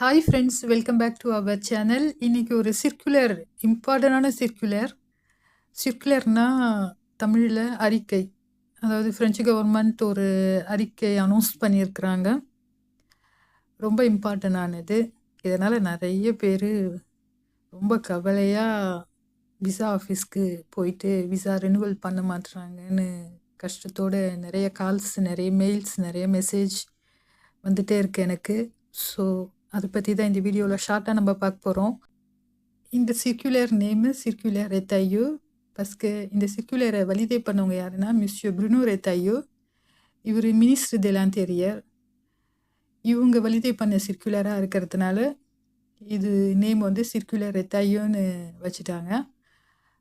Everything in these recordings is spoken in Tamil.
Hi friends welcome back to our channel இன்றைக்கி ஒரு சிர்க்குலர் இம்பார்ட்டண்டான சிர்க்குலர் சிர்க்குலர்னால் தமிழில் அறிக்கை. அதாவது ஃப்ரெஞ்சு கவர்மெண்ட் ஒரு அறிக்கை அனௌன்ஸ் பண்ணியிருக்கிறாங்க. ரொம்ப இம்பார்ட்டண்டானது இதனால் நிறைய பேர் ரொம்ப கவலையாக விசா ஆஃபீஸ்க்கு போயிட்டு விசா ரினுவல் பண்ண மாட்டுறாங்கன்னு கஷ்டத்தோட நிறைய கால்ஸ் நிறைய மெயில்ஸ் நிறைய மெசேஜ் வந்துகிட்டே இருக்கு எனக்கு. ஸோ அதை பற்றி தான் இந்த வீடியோவில் ஷார்ட்டாக நம்ம பார்க்க போகிறோம் இந்த சிர்க்குலர் நேமு சிர்க்குலர் ரெத்தையோ பஸ்க்கு இந்த சிர்க்குலரை வலிதை பண்ணவங்க யாருன்னா மிஸ்யோ ப்ருனோ ரெத்தையோ இவர் மினிஸ்டர் தெலாம் தெரியர். இவங்க வலிதை பண்ண சிர்க்குலராக இருக்கிறதுனால இது நேம் வந்து சிர்க்குலர் ரெத்தையோன்னு வச்சுட்டாங்க.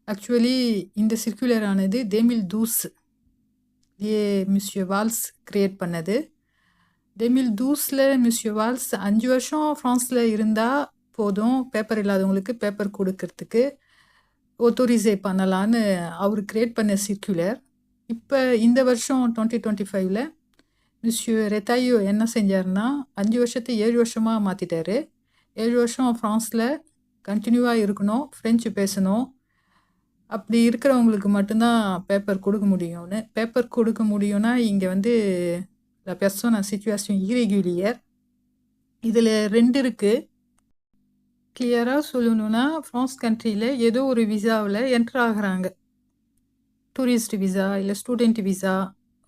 ஆக்சுவலி இந்த சிர்க்குலரானது ஆனது தேமில் தூஸ் ஏ மிஸ்யோ வால்ஸ் கிரியேட் பண்ணது. டெமில் தூஸில் மிஸ்யோ வால்ஸ் அஞ்சு வருஷம் ஃப்ரான்ஸில் இருந்தால் போதும் பேப்பர் இல்லாதவங்களுக்கு பேப்பர் கொடுக்கறதுக்கு ஒத்தோரிசே பண்ணலான்னு அவர் கிரியேட் பண்ண சர்க்குலர் இப்போ இந்த வருஷம் டுவெண்ட்டி டுவெண்ட்டி ஃபைவ்ல மிஸ்யூ ரெத்தாயோ என்ன செஞ்சார்னா அஞ்சு வருஷத்தை ஏழு வருஷமாக மாற்றிட்டாரு ஏழு வருஷம் ஃப்ரான்ஸில் கண்டினியூவாக இருக்கணும் ஃப்ரெஞ்சு பேசணும். அப்படி இருக்கிறவங்களுக்கு மட்டும்தான் பேப்பர் கொடுக்க முடியும்னு. பேப்பர் கொடுக்க முடியும்னா இங்கே வந்து la personne en situation irrégulière இதில் ரெண்டு இருக்குது கிளியராக சொல்லணுன்னா ஃப்ரான்ஸ் கண்ட்ரியில் ஏதோ ஒரு விசாவில் என்ட்ரு ஆகிறாங்க. டூரிஸ்ட் விசா இல்லை student visa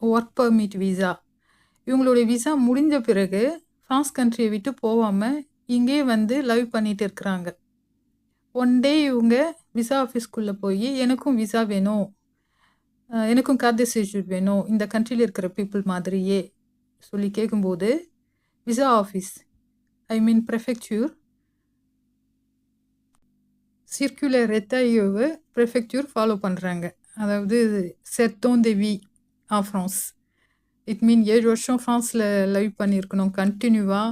work permit visa இவங்களுடைய விசா முடிஞ்ச பிறகு ஃப்ரான்ஸ் கண்ட்ரியை விட்டு போகாமல் இங்கே வந்து லைவ் பண்ணிட்டு இருக்கிறாங்க. ஒன் டே இவங்க விசா ஆஃபீஸ்க்குள்ளே போய் எனக்கும் விசா வேணும். எனக்கும் கார்டு சேஜூர் வேணும். இந்த கண்ட்ரியில் இருக்கிற பீப்புள் மாதிரியே. சொல்லி கேட்கும்போது visa office I mean prefecture circular ரெத்தாயோவை prefecture follow பண்ணுறாங்க அதாவது செத்தோன் தேவி ஆ ஃப்ரான்ஸ் இட் மீன் ஏழு வருஷம் ஃப்ரான்ஸில் லைவ் பண்ணியிருக்கணும் கண்டினியூவாக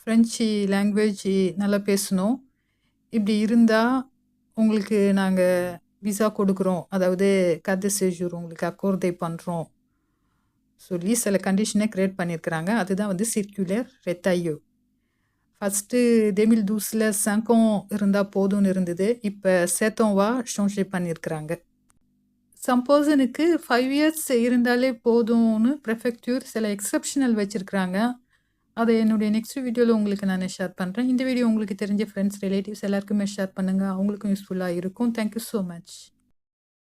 ஃப்ரெஞ்சு லாங்குவேஜ் நல்லா பேசணும். இப்படி இருந்தால் உங்களுக்கு நாங்கள் விசா கொடுக்குறோம். அதாவது கதை சேஜூர் உங்களுக்கு அக்கோர்தை பண்ணுறோம் சொல்லி சில கண்டிஷனை க்ரியேட் பண்ணியிருக்கிறாங்க அதுதான் வந்து சிர்க்குலர் ரெத்தையோ ஃபஸ்ட்டு டெமில் தூஸில் சங்கம் இருந்தால் போதும்னு இருந்தது. இப்போ சேத்தோவா ஷோன்ஷே பண்ணியிருக்கிறாங்க சம்போசனுக்கு ஃபைவ் இயர்ஸ் இருந்தாலே போதும்னு ப்ரெஃபெக்டியூர் சில எக்ஸப்ஷனல் வச்சுருக்கிறாங்க. அதை என்னுடைய நெக்ஸ்ட் வீடியோவில் உங்களுக்கு நான் ஷேர் பண்ணுறேன் இந்த வீடியோ உங்களுக்கு தெரிஞ்ச ஃப்ரெண்ட்ஸ் ரிலேட்டிவ்ஸ் எல்லாருக்குமே ஷேர் பண்ணுங்கள் அவங்களுக்கும் யூஸ்ஃபுல்லாக இருக்கும். Thank you so much